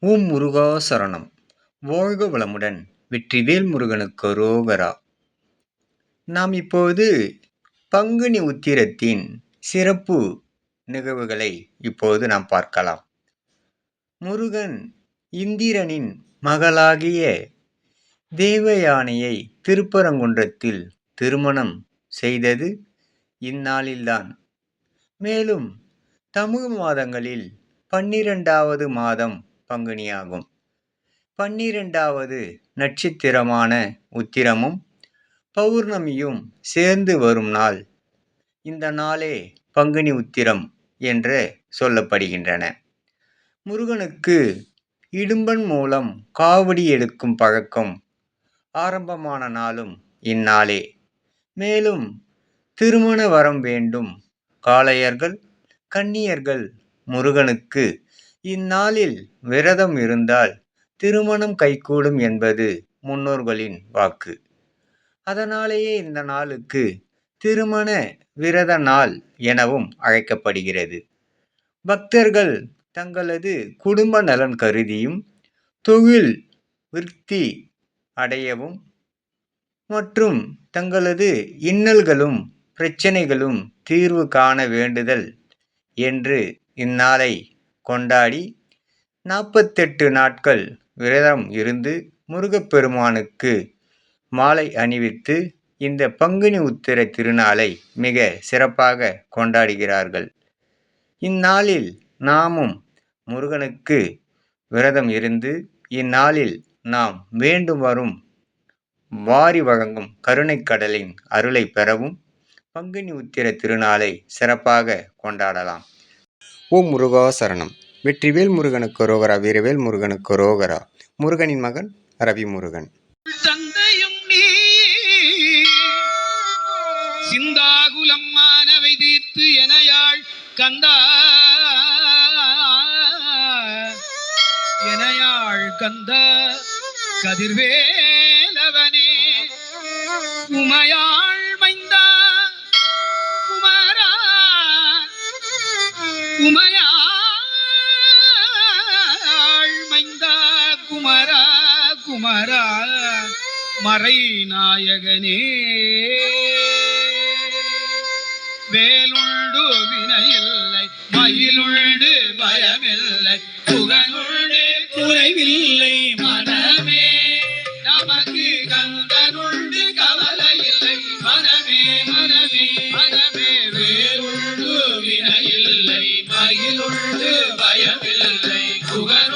ஓம் முருகா சரணம். வாழ்க வளமுடன் வெற்றிவேல் முருகனுக்கு ரோகரா. நாம் இப்போது பங்குனி உத்திரத்தின் சிறப்பு நிகழ்வுகளை இப்போது நாம் பார்க்கலாம். முருகன் இந்திரனின் மகளாகிய தேவயானையை திருப்பரங்குன்றத்தில் திருமணம் செய்தது இந்நாளில்தான். மேலும் தமிழ் மாதங்களில் பன்னிரெண்டாவது மாதம் பங்குனியாகும். பன்னிரெண்டாவது நட்சத்திரமான உத்திரமும் பௌர்ணமியும் சேர்ந்து வரும் நாள். இந்த நாளே பங்குனி உத்திரம் என்று சொல்லப்படுகின்றன. முருகனுக்கு இடும்பன் மூலம் காவடி எடுக்கும் பழக்கம் ஆரம்பமான நாளும் இந்நாளே. மேலும் திருமண வரம் வேண்டும். காளையர்கள் கன்னியர்கள் முருகனுக்கு இந்நாளில் விரதம் இருந்தால் திருமணம் கைகூடும் என்பது முன்னோர்களின் வாக்கு. அதனாலேயே இந்த நாளுக்கு திருமண விரத நாள் எனவும் அழைக்கப்படுகிறது. பக்தர்கள் தங்களது குடும்ப நலன் கருதியும் தொழில் விருத்தி அடையவும் மற்றும் தங்களது இன்னல்களும் பிரச்சனைகளும் தீர்வு காண வேண்டுதல் என்று இந்நாளை கொண்டாடி நாற்பத்தெட்டு நாட்கள் விரதம் இருந்து முருகப்பெருமானுக்கு மாலை அணிவித்து இந்த பங்குனி உத்திர திருநாளை மிக சிறப்பாக கொண்டாடுகிறார்கள். இந்நாளில் நாமும் முருகனுக்கு விரதம் இருந்து இந்நாளில் நாம் வேண்டும் வரும் வாரி வழங்கும் கருணைக்கடலின் அருளை பெறவும் பங்குனி உத்திர திருநாளை சிறப்பாக கொண்டாடலாம். ஓம் முருகா சரணம். வெற்றிவேல் முருகனுக்கு ரோகரா வீரவேல் முருகனுக்கு ரோகரா. முருகனின் மகன் ரவி முருகன் தந்தையும் நீ. சிந்தாகுலம் மானவை தீர்த்து எனையாள் கந்தா. எனையாள் கந்தா. கதிர்வேலவனே. உமையா மறை நாயகனே வேலுண்டு வினையில்லை மயிலுண்டு பயமில்லை புகழுண்டு குறைவில்லை மனமே. நமக்கு கந்தனுண்டு கவலை இல்லை மனமே மனமே மனமே. வேலுண்டு வினையில்லை மயிலுண்டு பயமில்லை புகழ்